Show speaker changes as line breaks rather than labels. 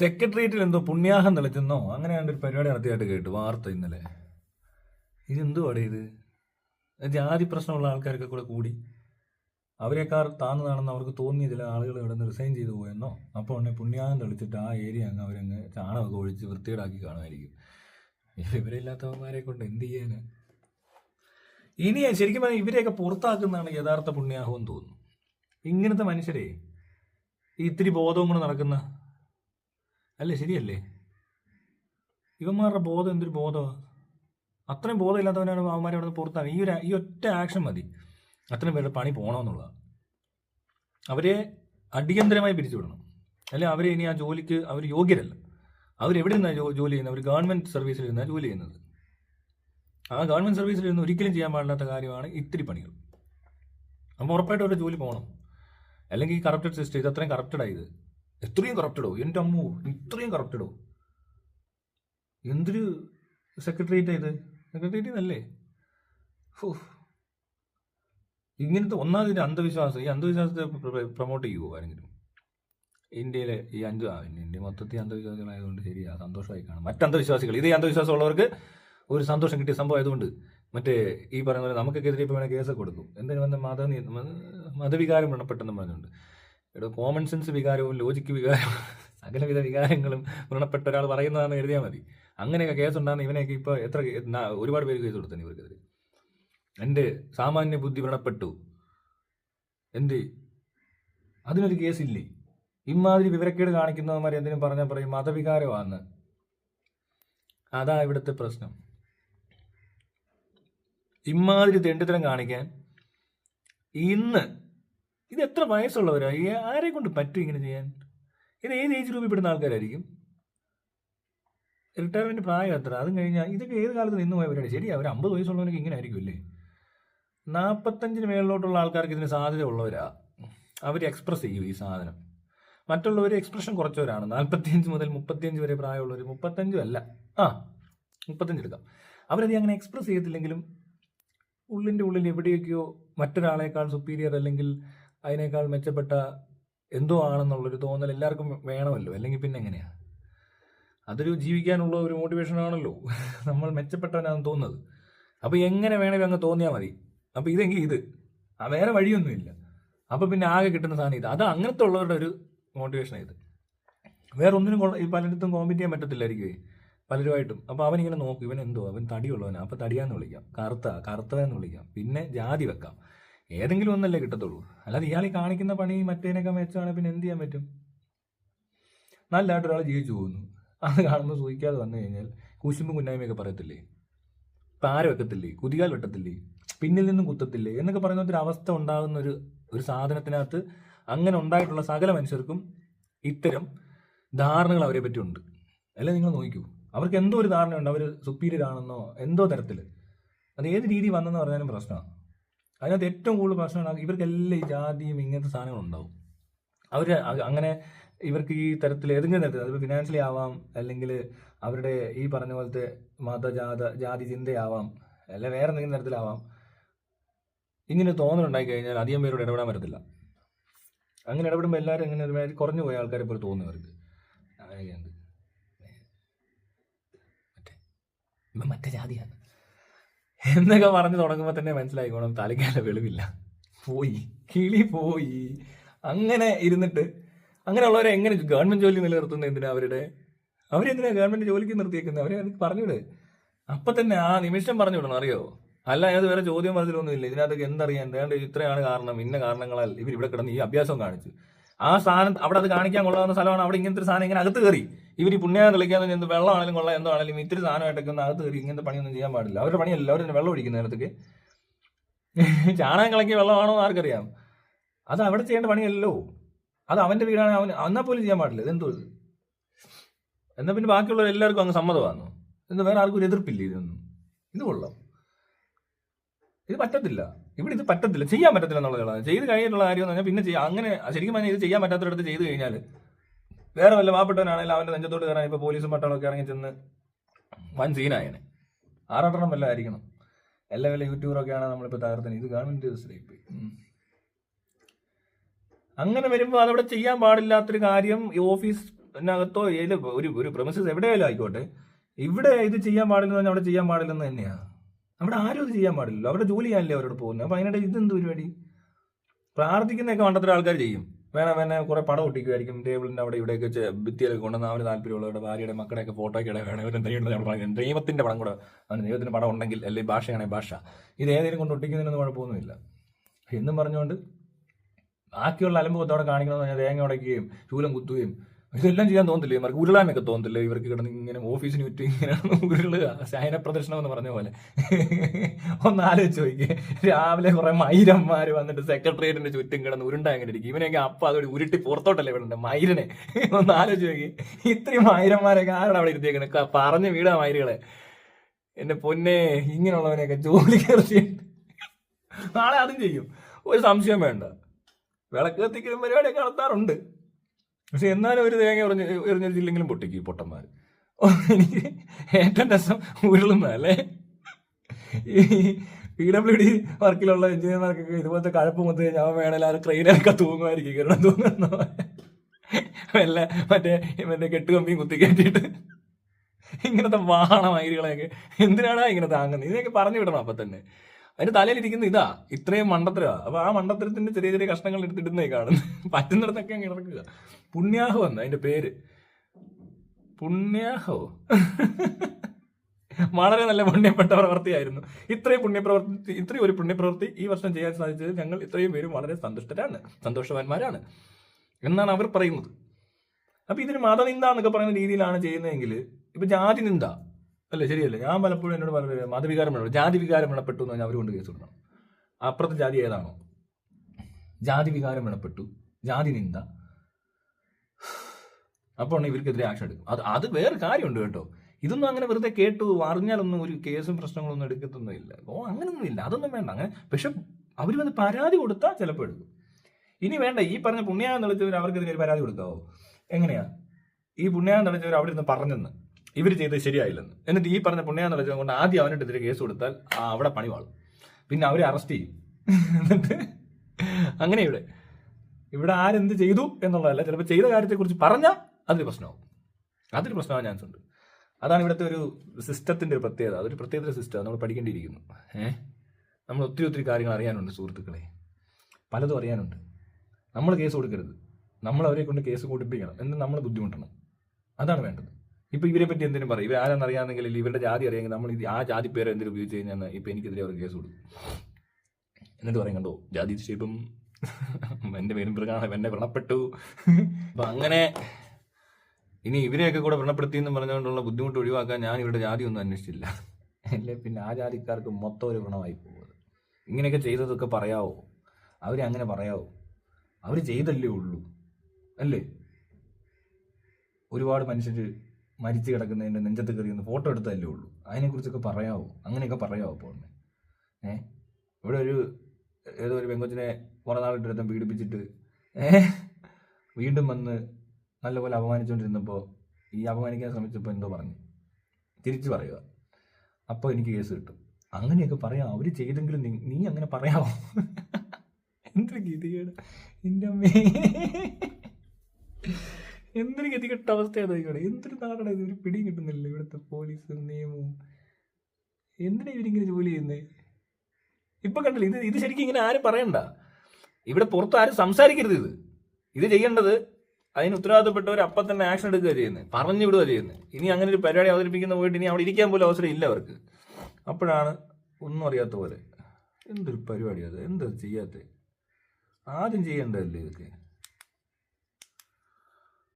സെക്രട്ടേറിയറ്റിൽ എന്തോ പുണ്യാഹം തെളിച്ചെന്നോ അങ്ങനെ ഒരു പരിപാടി നടത്തിയായിട്ട് കേട്ടു വാർത്ത ഇന്നലെ. ഇതെന്തുവാടേ ഇത്? ജാതി പ്രശ്നമുള്ള ആൾക്കാരൊക്കെ കൂടെ കൂടി. അവരെക്കാർ താന്നതാണെന്ന് അവർക്ക് തോന്നിയ ചില ആളുകൾ ഇവിടെ നിന്ന് റിസൈൻ ചെയ്തു പോയെന്നോ? അപ്പോൾ ഉടനെ പുണ്യാഹം തെളിച്ചിട്ട് ആ ഏരിയ അങ്ങ് അവരങ്ങ് ചാണകമൊക്കെ ഒഴിച്ച് വൃത്തികേടാക്കി കാണുമായിരിക്കും. ഇവരില്ലാത്തവന്മാരെ കൊണ്ട് എന്ത് ചെയ്യാന്? ഇനി ശരിക്കും പറഞ്ഞാൽ ഇവരെയൊക്കെ പുറത്താക്കുന്നതാണ് യഥാർത്ഥ പുണ്യാഹം എന്ന് തോന്നുന്നു. ഇങ്ങനത്തെ മനുഷ്യരെ ഇത്തിരി ബോധവും കൂടെ നടക്കുന്ന അല്ലേ ശരിയല്ലേ? ഇവന്മാരുടെ ബോധം എന്തൊരു ബോധമാണ് അത്രയും ബോധമില്ലാത്തവനാണ് അവന്മാരെ അവിടെ പുറത്താണ്. ഈ ഒരു ഈ ഒറ്റ ആക്ഷൻ മതി. അത്രയും പേരുടെ പണി പോകണമെന്നുള്ളതാണ് അവരെ അടിയന്തരമായി പിരിച്ചുവിടണം. അല്ലെ അവരെ ഇനി ആ ജോലിക്ക് അവർ യോഗ്യരല്ല. അവരെവിടെ നിന്നാണ് ജോലി ചെയ്യുന്നത്? അവർ ഗവൺമെന്റ് സർവീസിൽ നിന്നാണ് ജോലി ചെയ്യുന്നത്. ആ ഗവൺമെന്റ് സർവീസിൽ നിന്ന് ഒരിക്കലും ചെയ്യാൻ പാടില്ലാത്ത കാര്യമാണ് ഇത്തിരി പണികൾ. അപ്പോൾ ഉറപ്പായിട്ടും അവരുടെ ജോലി പോകണം അല്ലെങ്കിൽ ഈ കറപ്റ്റഡ് സിസ്റ്റം ഇത് അത്രയും കറപ്റ്റഡ് ആയത് എത്രയും കറപ്റ്റഡോ എന്റെ അമ്മു ഇത്രയും കറപ്റ്റഡോ എന്തൊരു സെക്രട്ടേറിയറ്റ് ഇത്? സെക്രട്ടേറിയറ്റ് അല്ലേ ഇങ്ങനത്തെ ഒന്നാമതിന്റെ അന്ധവിശ്വാസം ഈ അന്ധവിശ്വാസത്തെ പ്രൊമോട്ട് ചെയ്യുമോ ആരെങ്കിലും? ഇന്ത്യയിലെ ഈ അഞ്ച് ഇന്ത്യ മൊത്തത്തിൽ അന്ധവിശ്വാസികളായതുകൊണ്ട് ശരിയാ സന്തോഷമായി കാണാം. മറ്റ് അന്ധവിശ്വാസികൾ ഇതേ അന്ധവിശ്വാസം ഉള്ളവർക്ക് ഒരു സന്തോഷം കിട്ടിയ സംഭവം ആയതുകൊണ്ട് മറ്റേ ഈ പറയുന്ന പോലെ നമുക്കൊക്കെ എതിരെ ഇപ്പോൾ വേണേൽ കേസൊക്കെ കൊടുക്കും. എന്തെങ്കിലും വന്ന് മത മതവികാരം വ്രണപ്പെട്ടെന്ന് പറഞ്ഞുകൊണ്ട്. ഇവിടെ കോമൺ സെൻസ് വികാരവും ലോജിക്ക് വികാരവും സകലവിധ വികാരങ്ങളും വ്രണപ്പെട്ട ഒരാൾ പറയുന്നതാണെന്ന് എഴുതിയാൽ മതി. അങ്ങനെയൊക്കെ കേസുണ്ടാകുന്ന ഇവനെയൊക്കെ ഇപ്പോൾ എത്ര ഒരുപാട് പേര് കേസ് കൊടുത്തു ഇവർക്കെതിരെ. എന്റെ സാമാന്യ ബുദ്ധി വ്രണപ്പെട്ടു. എന്ത്? അതിനൊരു കേസില്ലേ ഇമാതിരി വിവരക്കേട് കാണിക്കുന്നവന്മാർ എന്തിനും പറഞ്ഞാൽ പറയും മതവികാരമാണ് അതാ ഇവിടുത്തെ പ്രശ്നം. ഇമാതിരി തെണ്ടിത്തരം കാണിക്കാൻ ഇന്ന് ഇത് എത്ര വയസ്സുള്ളവരാ? ആരെ കൊണ്ട് പറ്റും ഇങ്ങനെ ചെയ്യാൻ? ഇത് ഏത് ഏജ് ഗ്രൂപ്പിൽ പെടുന്ന ആൾക്കാരായിരിക്കും? റിട്ടയർമെന്റ് പ്രായം എത്ര? അതും കഴിഞ്ഞാൽ ഇതൊക്കെ ഏത് കാലത്ത് നിന്ന് പോയ പരിപാടി ശരി അവർ അമ്പത് വയസ്സുള്ളവനൊക്കെ ഇങ്ങനെ ആയിരിക്കും അല്ലേ നാൽപ്പത്തഞ്ചിന് മേളിലോട്ടുള്ള ആൾക്കാർക്ക് ഇതിന് സാധ്യത ഉള്ളവരാ. അവർ എക്സ്പ്രസ് ചെയ്യും ഈ സാധനം. മറ്റുള്ളവർ എക്സ്പ്രഷൻ കുറച്ചവരാണ്. നാൽപ്പത്തിയഞ്ച് മുതൽ മുപ്പത്തിയഞ്ച് വരെ പ്രായമുള്ളവർ മുപ്പത്തഞ്ചും അല്ല. ആ മുപ്പത്തഞ്ച് എടുക്കാം. അവരത് അങ്ങനെ എക്സ്പ്രസ് ചെയ്യത്തില്ലെങ്കിലും ഉള്ളിന്റെ ഉള്ളിൽ എവിടെയൊക്കെയോ മറ്റൊരാളേക്കാൾ സുപ്പീരിയർ അല്ലെങ്കിൽ അതിനേക്കാൾ മെച്ചപ്പെട്ട എന്തോ ആണെന്നുള്ളൊരു തോന്നൽ എല്ലാവർക്കും വേണമല്ലോ. അല്ലെങ്കിൽ പിന്നെ എങ്ങനെയാണ് അതൊരു ജീവിക്കാനുള്ള ഒരു മോട്ടിവേഷൻ ആണല്ലോ. നമ്മൾ മെച്ചപ്പെട്ടവനാണെന്ന് തോന്നുന്നത്. അപ്പോൾ എങ്ങനെ വേണമെങ്കിലും അങ്ങ് തോന്നിയാൽ മതി. അപ്പോൾ ഇതെങ്കിൽ ഇത്. വേറെ വഴിയൊന്നുമില്ല. അപ്പോൾ പിന്നെ ആകെ കിട്ടുന്ന സാധനം ഇത്. അത് അങ്ങനത്തെ ഉള്ളവരുടെ ഒരു മോട്ടിവേഷൻ ഇത് വേറെ ഒന്നിനും കൊള്ള ഈ പലയിടത്തും കോമ്പിറ്റ് ചെയ്യാൻ പറ്റത്തില്ലായിരിക്കുമേ പലരുമായിട്ടും. അപ്പോൾ അവനിങ്ങനെ നോക്കും. ഇവൻ എന്തോ അവൻ തടിയുള്ളവനാണ് അപ്പോൾ തടിയാന്ന് വിളിക്കാം. കറുത്ത കറുത്തവനെന്ന് വിളിക്കാം. പിന്നെ ജാതി വെക്കാം. ഏതെങ്കിലും ഒന്നല്ലേ കിട്ടത്തുള്ളൂ. അല്ലാതെ ഇയാൾ കാണിക്കുന്ന പണി മറ്റേനൊക്കെ മെച്ചമാണെങ്കിൽ പിന്നെ എന്ത് ചെയ്യാൻ പറ്റും? നല്ലതായിട്ട് ഒരാൾ ജീവിച്ചു പോകുന്നു. അത് കാണുമ്പോൾ സൂചിക്കാതെ വന്നു കഴിഞ്ഞാൽ കുശുമ്പും കുന്നായ്മയൊക്കെ പറയത്തില്ലേ? പാര വെക്കത്തില്ലേ? കുതികാൽ വെട്ടത്തില്ലേ? പിന്നിൽ നിന്നും കുത്തത്തില്ലേ? എന്നൊക്കെ പറയുന്ന ഒരു അവസ്ഥ ഉണ്ടാകുന്ന ഒരു ഒരു സാധനത്തിനകത്ത് അങ്ങനെ ഉണ്ടായിട്ടുള്ള സകല മനുഷ്യർക്കും ഇത്തരം ധാരണകൾ അവരെ പറ്റി ഉണ്ട് അല്ലെ നിങ്ങൾ നോക്കൂ. അവർക്ക് എന്തോ ഒരു ധാരണയുണ്ട്. അവർ സുപ്പീരിയർ ആണെന്നോ എന്തോ തരത്തിൽ അത് ഏത് രീതി വന്നെന്ന് പറഞ്ഞാലും പ്രശ്നമാണ്. അതിനകത്ത് ഏറ്റവും കൂടുതൽ പ്രശ്നമാണ് ഇവർക്കെല്ലാം ഈ ജാതിയും ഇങ്ങനത്തെ സാധനങ്ങളുണ്ടാവും അവർ അങ്ങനെ ഇവർക്ക് ഈ തരത്തിൽ ഏതെങ്കിലും തരത്തിൽ അത് ഫിനാൻഷ്യലി ആവാം അല്ലെങ്കിൽ അവരുടെ ഈ പറഞ്ഞ പോലത്തെ മതജാത ജാതി ചിന്തയാവാം അല്ല വേറെ എന്തെങ്കിലും തരത്തിലാവാം ഇങ്ങനെ തോന്നലുണ്ടായി കഴിഞ്ഞാൽ അധികം പേരോട് ഇടപെടാൻ പറ്റത്തില്ല. അങ്ങനെ ഇടപെടുമ്പോൾ എല്ലാവരും ഇങ്ങനെ ഒരുമാതിരി കുറഞ്ഞു പോയ ആൾക്കാരെ പോലെ തോന്നും അവർക്ക്. അങ്ങനെയൊക്കെയുണ്ട്. മറ്റേ. മറ്റേ ജാതിയാണ്. എന്നൊക്കെ പറഞ്ഞു തുടങ്ങുമ്പോൾ തന്നെ മനസ്സിലായിക്കോണം തലയ്ക്കാല വെളിവില്ല. പോയി. കിളി പോയി. അങ്ങനെ ഇരുന്നിട്ട് അങ്ങനെയുള്ളവരെ എങ്ങനെ ഗവൺമെന്റ് ജോലി നിലനിർത്തുന്നത് എന്തിനാ അവരുടെ? അവരെന്തിനാ ഗവൺമെന്റ് ജോലിക്ക് നിർത്തിയേക്കുന്നത് അവരെ അത് പറഞ്ഞുവിട് അപ്പൊ തന്നെ ആ നിമിഷം പറഞ്ഞു വിടണം. അറിയോ? അല്ല അതിനകത്ത് വേറെ ചോദ്യം പറഞ്ഞിട്ടൊന്നും ഇല്ല. ഇതിനകത്ത് എന്തറിയാൻ വേണ്ട ഇത്രയാണ് കാരണം ഇന്ന കാരണങ്ങളാൽ ഇവർ ഇവിടെ കിടന്ന് ഈ അഭ്യാസം കാണിച്ചു. ആ സാധനം അവിടെ അത് കാണിക്കാൻ കൊള്ളാവുന്ന സ്ഥലമാണ്. അവിടെ ഇങ്ങനത്തെ ഒരു സാധനം ഇങ്ങനെ അകത്ത് കയറി. ഇവർ ഈ പുണ്യം കളിക്കാൻ എന്ത് വെള്ളമാണെങ്കിലും കൊള്ളാം എന്താണെങ്കിലും ഇത്തിരി സാധനമായിട്ടൊക്കെ ഒന്ന് അകത്ത് കയറി ഇങ്ങനത്തെ പണിയൊന്നും ചെയ്യാൻ പാടില്ല. അവരുടെ പണിയല്ല അവർ വെള്ളം ഒഴിക്കുന്ന നേരത്തേക്ക്. ചാണകം കളക്കിയ വെള്ളമാണോ എന്ന് ആർക്കറിയാം. അത് അവിടെ ചെയ്യേണ്ട പണിയല്ലോ. അത് അവന്റെ വീടാണ് അവൻ എന്നാൽ പോലും ചെയ്യാൻ പാടില്ല. ഇതെന്തോ ഇത്? എന്നാൽ പിന്നെ ബാക്കിയുള്ളവർ എല്ലാവർക്കും അങ്ങ് സമ്മതമാണ് എന്ന് വേറെ ആർക്കും ഒരു എതിർപ്പില്ല ഇതൊന്നും. ഇത് കൊള്ളാം. ഇത് പറ്റത്തില്ല. ഇവിടെ ഇത് പറ്റത്തില്ല. ചെയ്യാൻ പറ്റത്തില്ല എന്നുള്ളതാണ്. ചെയ്ത് കഴിഞ്ഞിട്ടുള്ള കാര്യം എന്ന് പറഞ്ഞാൽ പിന്നെ ചെയ്യാം അങ്ങനെ ശരിക്കും പറഞ്ഞാൽ ഇത് ചെയ്യാൻ പറ്റാത്തവരടുത്ത് ചെയ്ത് കഴിഞ്ഞാൽ വേറെ വല്ല പാവപ്പെട്ടവനാണെങ്കിൽ അവന്റെ നെഞ്ചത്തോട്ട് കയറാൻ ഇപ്പൊ പോലീസും പട്ടാളൊക്കെ ഇറങ്ങി ചെന്ന് വൻ സീനായനെ. ആറാട്ടെണ്ണം വല്ല ആയിരിക്കണം. എല്ലാ വല്ല യൂട്യൂബറൊക്കെയാണ് നമ്മളിപ്പോൾ തകർത്തത് ഇത് ഗവൺമെന്റ് പോയി അങ്ങനെ വരുമ്പോൾ അതവിടെ ചെയ്യാൻ പാടില്ലാത്തൊരു കാര്യം ഈ ഓഫീസ് ഇതിനകത്തോ ഏത് ഒരു ഒരു പ്രമിസസ് എവിടെയായാലും ആയിക്കോട്ടെ. ഇവിടെ ഇത് ചെയ്യാൻ പാടില്ലെന്ന് പറഞ്ഞാൽ അവിടെ ചെയ്യാൻ പാടില്ലെന്ന് തന്നെയാ. അവിടെ ആരും ഇത് ചെയ്യാൻ പാടില്ലല്ലോ. അവരുടെ ജോലി ചെയ്യാനല്ലേ അവരോട് പോകുന്നത് അപ്പൊ അതിനിടെ ഇതെന്ത് പരിപാടി? പ്രാർത്ഥിക്കുന്നതൊക്കെ വേണ്ടത്ര ആൾക്കാർ ചെയ്യും. വേണം തന്നെ കുറെ പടം ഒട്ടിക്കുമായിരിക്കും ടേബിളിന്റെ അവിടെ ഇവിടെയൊക്കെ വെച്ച് ഭിത്തിയിലൊക്കെ കൊണ്ടുവന്ന് അവന് താല്പര്യമുള്ളവരുടെ ഭാര്യയുടെ ഫോട്ടോ വേണം. ഇവരെന്തെങ്കിലും നമ്മൾ പറയുന്നത് ദൈവത്തിന്റെ പടം കൂടെ. ദൈവത്തിന്റെ പടം ഉണ്ടെങ്കിൽ അല്ലെങ്കിൽ ഭാഷയാണെങ്കിൽ ഭാഷ. ഇത് ഏതെങ്കിലും കൊണ്ട് ഒട്ടിക്കുന്നതിനൊന്നും കുഴപ്പമൊന്നുമില്ല. എന്നും പറഞ്ഞുകൊണ്ട് ബാക്കിയുള്ള അലമ്പുത്തവിടെ കാണിക്കണമെന്ന് പറഞ്ഞാൽ തേങ്ങ ഉടയ്ക്കുകയും ചൂലം കുത്തുകയും ഇതെല്ലാം ചെയ്യാൻ തോന്നില്ലേ ഇവർക്ക് ഉരുളാനൊക്കെ തോന്നില്ലേ ഇവർക്ക് കിടന്ന് ഇങ്ങനെ ഓഫീസിന് ചുറ്റും ഇങ്ങനെ ഉരുളുക ശയന പ്രദർശനം എന്ന് പറഞ്ഞ പോലെ. ഒന്ന് ആലോചിച്ച് നോക്കിയേ. രാവിലെ കുറെ മൈരന്മാര് വന്നിട്ട് സെക്രട്ടേറിയറ്റിന്റെ ചുറ്റും കിടന്ന് ഉരുണ്ട അങ്ങനെ ഇരിക്കും. ഇവനെയൊക്കെ അപ്പ അതോടെ ഉരുട്ടി പുറത്തോട്ടല്ലേ വിടണ്ട? മൈരനെ. ഒന്ന് ആലോചിച്ച് നോക്കി ഇത്രയും മൈരന്മാരൊക്കെ ആരാണ് അവിടെ ഇരുത്തിയേക്കണേ? പറഞ്ഞ് വീടാ മൈരുകളെ. എന്റെ പൊന്നെ ഇങ്ങനെയുള്ളവനെയൊക്കെ ജോലി കയറി നാളെ അതും ചെയ്യും. ഒരു സംശയം വേണ്ട. വിളക്ക് കത്തിക്കുന്ന പരിപാടിയൊക്കെ നടത്താറുണ്ട്. പക്ഷെ എന്നാലും ഒരു തേങ്ങ എറിഞ്ഞ എറിഞ്ഞില്ലെങ്കിലും പൊട്ടിക്കും ഈ പൊട്ടന്മാർ എനിക്ക് ഏറ്റവും രസം ഉരുളുന്നതല്ലേ ഈ പി ഡബ്ല്യു ഡി വർക്കിലുള്ള എഞ്ചിനീയർമാർക്കൊക്കെ ഇതുപോലത്തെ കഴപ്പ് മുത്ത് ഞാൻ വേണേൽ ആ ക്രെയിനൊക്കെ തൂങ്ങുമായിരിക്കും കാരണം തൂങ്ങുന്ന വല്ല മറ്റേ മറ്റേ കെട്ടുകമ്പിയും കുത്തി കയറ്റിയിട്ട് ഇങ്ങനത്തെ വാഹനമൈരികളെയൊക്കെ എന്തിനാണ് ഇങ്ങനെ താങ്ങുന്നത് ഇതിനൊക്കെ പറഞ്ഞു വിടണം അപ്പൊ തന്നെ അതിന്റെ തലയിലിരിക്കുന്ന ഇതാ. ഇത്രയും മണ്ടത്തരാ അപ്പൊ ആ മണ്ടത്തരത്തിന്റെ ചെറിയ ചെറിയ കഷ്ണങ്ങൾ എടുത്തിടുന്നേ കാണുന്നു. പറ്റുന്നിടത്തൊക്കെ അങ്ങ് ഇറക്കുക. പുണ്യാഹോ എന്ന് അതിന്റെ പേര്. പുണ്യാഹോ. വളരെ നല്ല പുണ്യപ്പെട്ട പ്രവൃത്തിയായിരുന്നു. ഇത്രയും പുണ്യപ്രവൃത്തി ഇത്രയും ഒരു പുണ്യപ്രവൃത്തി ഈ വർഷം ചെയ്യാൻ സാധിച്ചത് ഞങ്ങൾ ഇത്രയും പേരും വളരെ സന്തുഷ്ടരാണ് സന്തോഷവാന്മാരാണ് എന്നാണ് അവർ പറയുന്നത്. അപ്പൊ ഇതിന് മതനിന്ദ എന്നൊക്കെ പറയുന്ന രീതിയിലാണ് ചെയ്യുന്നതെങ്കിൽ ഇപ്പൊ ജാതി നിന്ദ അല്ലേ ശരിയല്ലേ. ഞാൻ പലപ്പോഴും എന്നോട് പറഞ്ഞത് മതവികാരം വേണം. ജാതി വികാരം വേണപ്പെട്ടു എന്ന് പറഞ്ഞാൽ അവർ കൊണ്ട് കേസ് കൊടുക്കണം. അപ്പുറത്തെ ജാതി ഏതാണോ? ജാതി വികാരം വേണപ്പെട്ടു. ജാതി നിന്ദ. അപ്പോൾ ഇവർക്കെതിരെ ആക്ഷൻ എടുക്കും. അത് അത് വേറെ കാര്യമുണ്ട് കേട്ടോ. ഇതൊന്നും അങ്ങനെ വെറുതെ കേട്ടു അറിഞ്ഞാലൊന്നും ഒരു കേസും പ്രശ്നങ്ങളൊന്നും എടുക്കത്തൊന്നുമില്ല ഓ അങ്ങനൊന്നും ഇല്ല. അതൊന്നും വേണ്ട. അങ്ങനെ പക്ഷെ അവർ വന്ന് പരാതി കൊടുത്താൽ ചിലപ്പോൾ എടുക്കും. ഇനി വേണ്ട. ഈ പറഞ്ഞ പുണ്യാകം തെളിച്ചവർ അവർക്കെതിരെ പരാതി കൊടുക്കാവോ? എങ്ങനെയാ? ഈ പുണ്യാകം തെളിച്ചവർ അവിടെ ഇരുന്ന് പറഞ്ഞെന്ന്. ഇവർ ചെയ്തത് ശരിയായില്ലെന്ന്. എന്നിട്ട് ഈ പറഞ്ഞ പുണ്യാന്ന് തെളിച്ചത് കൊണ്ട് ആദ്യം അവനെതിരെ കേസ് കൊടുത്താൽ അവിടെ പണി വാളും. പിന്നെ അവരെ അറസ്റ്റ് ചെയ്യും. എന്നിട്ട് അങ്ങനെ ഇവിടെ. ഇവിടെ ആരെന്ത് ചെയ്തു എന്നുള്ളതല്ല ചിലപ്പോൾ ചെയ്ത കാര്യത്തെക്കുറിച്ച് പറഞ്ഞാൽ അതൊരു പ്രശ്നമാകും അതൊരു പ്രശ്നമാകാൻ ചാൻസ് ഉണ്ട്. അതാണ് ഇവിടുത്തെ ഒരു സിസ്റ്റത്തിന്റെ ഒരു പ്രത്യേകത. അതൊരു പ്രത്യേകത സിസ്റ്റം നമ്മൾ പഠിക്കേണ്ടിയിരിക്കുന്നു. ഏഹ് നമ്മൾ ഒത്തിരി ഒത്തിരി കാര്യങ്ങൾ അറിയാനുണ്ട് സുഹൃത്തുക്കളെ. പലതും അറിയാനുണ്ട്. നമ്മൾ കേസ് കൊടുക്കരുത്. നമ്മൾ അവരെ കൊണ്ട് കേസ് കൊടുപ്പിക്കണം. എന്ന് നമ്മൾ ബുദ്ധിമുട്ടണം. അതാണ് വേണ്ടത്. ഇപ്പൊ ഇവരെ പറ്റി എന്തിനും പറയും? ഇവർ ആരാന്ന് അറിയാമെങ്കിൽ അല്ലെങ്കിൽ ഇവരുടെ ജാതി അറിയാമെങ്കിൽ നമ്മൾ ആ ജാതി പേര് എന്തെങ്കിലും ഉപയോഗിച്ച് കഴിഞ്ഞാൽ ഇപ്പൊ എനിക്കെതിരെ അവർ കേസ് കൊടുക്കും. എന്നിട്ട് പറയും കണ്ടോ ജാതി ഇപ്പം എന്റെ പേരും പ്രകാരം എന്നെ വ്രണപ്പെട്ടു. അപ്പൊ അങ്ങനെ ഇനി ഇവരെയൊക്കെ കൂടെ വ്രണപ്പെടുത്തി എന്ന് പറഞ്ഞുകൊണ്ടുള്ള ബുദ്ധിമുട്ട് ഒഴിവാക്കാൻ ഞാൻ ഇവരുടെ ജാതി ഒന്നും അന്വേഷിച്ചില്ല. അല്ലേ? പിന്നെ ആ ജാതിക്കാർക്ക് മൊത്തം ഒരു വ്രണമായി പോകുന്നത്. ഇങ്ങനെയൊക്കെ ചെയ്തതൊക്കെ പറയാവോ? അവരെ അങ്ങനെ പറയാവോ? അവർ ചെയ്തല്ലേ ഉള്ളൂ. അല്ലേ? ഒരുപാട് മനുഷ്യർ മരിച്ചു കിടക്കുന്നതിന്റെ നെഞ്ചത്ത് കയറി ഒന്ന് ഫോട്ടോ എടുത്തല്ലേ ഉള്ളൂ. അതിനെക്കുറിച്ചൊക്കെ പറയാവോ? അങ്ങനെയൊക്കെ പറയാവോ അപ്പോൾ ഒന്ന് ഏ? ഇവിടെ ഒരു ഏതോ ഒരു പെങ്കൊച്ചിനെ കുറേ നാളിട്ട് പീഡിപ്പിച്ചിട്ട് ഏ? വീണ്ടും വന്ന് നല്ലപോലെ അപമാനിച്ചുകൊണ്ടിരുന്നപ്പോൾ ഈ അപമാനിക്കാൻ ശ്രമിച്ചപ്പോൾ എന്തോ പറഞ്ഞു. തിരിച്ചു പറയുക. അപ്പോൾ എനിക്ക് കേസ് കിട്ടും. അങ്ങനെയൊക്കെ പറയാം. അവർ ചെയ്തെങ്കിലും നീ നീ അങ്ങനെ പറയാമോ എന്തൊരു ഗതികേട്. എന്റെ അമ്മേ. എന്തൊരു ഗതികെട്ട അവസ്ഥയാണ് എന്തൊരു നാടാണ് ഇത്? ഒരു പിടിയും കിട്ടുന്നില്ല ഇവിടുത്തെ പോലീസും നിയമവും. എന്തിനാ ഇവരിങ്ങനെ ജോലി ചെയ്യുന്നത് ഇപ്പൊ കണ്ടില്ല ഇത് ഇത് ശരിക്കും ഇങ്ങനെ ആരും പറയണ്ട. ഇവിടെ പുറത്ത് ആരും സംസാരിക്കരുത് ഇത്. ഇത് ചെയ്യേണ്ടത് അതിന് ഉത്തരവാദിത്തപ്പെട്ടവർ അപ്പം തന്നെ ആക്ഷൻ എടുക്കുക ചെയ്യുന്നത് പറഞ്ഞു വിടുക ചെയ്യുന്നത് ഇനി അങ്ങനെ ഒരു പരിപാടി അവതരിപ്പിക്കുന്ന പോയിട്ട് ഇനി അവിടെ ഇരിക്കാൻ പോലും അവസരം ഇല്ല അവർക്ക്. അപ്പോഴാണ് ഒന്നും അറിയാത്ത പോലെ എന്തൊരു പരിപാടി അത് എന്താ ചെയ്യാത്ത? ആദ്യം ചെയ്യേണ്ടതല്ലേ ഇതൊക്കെ?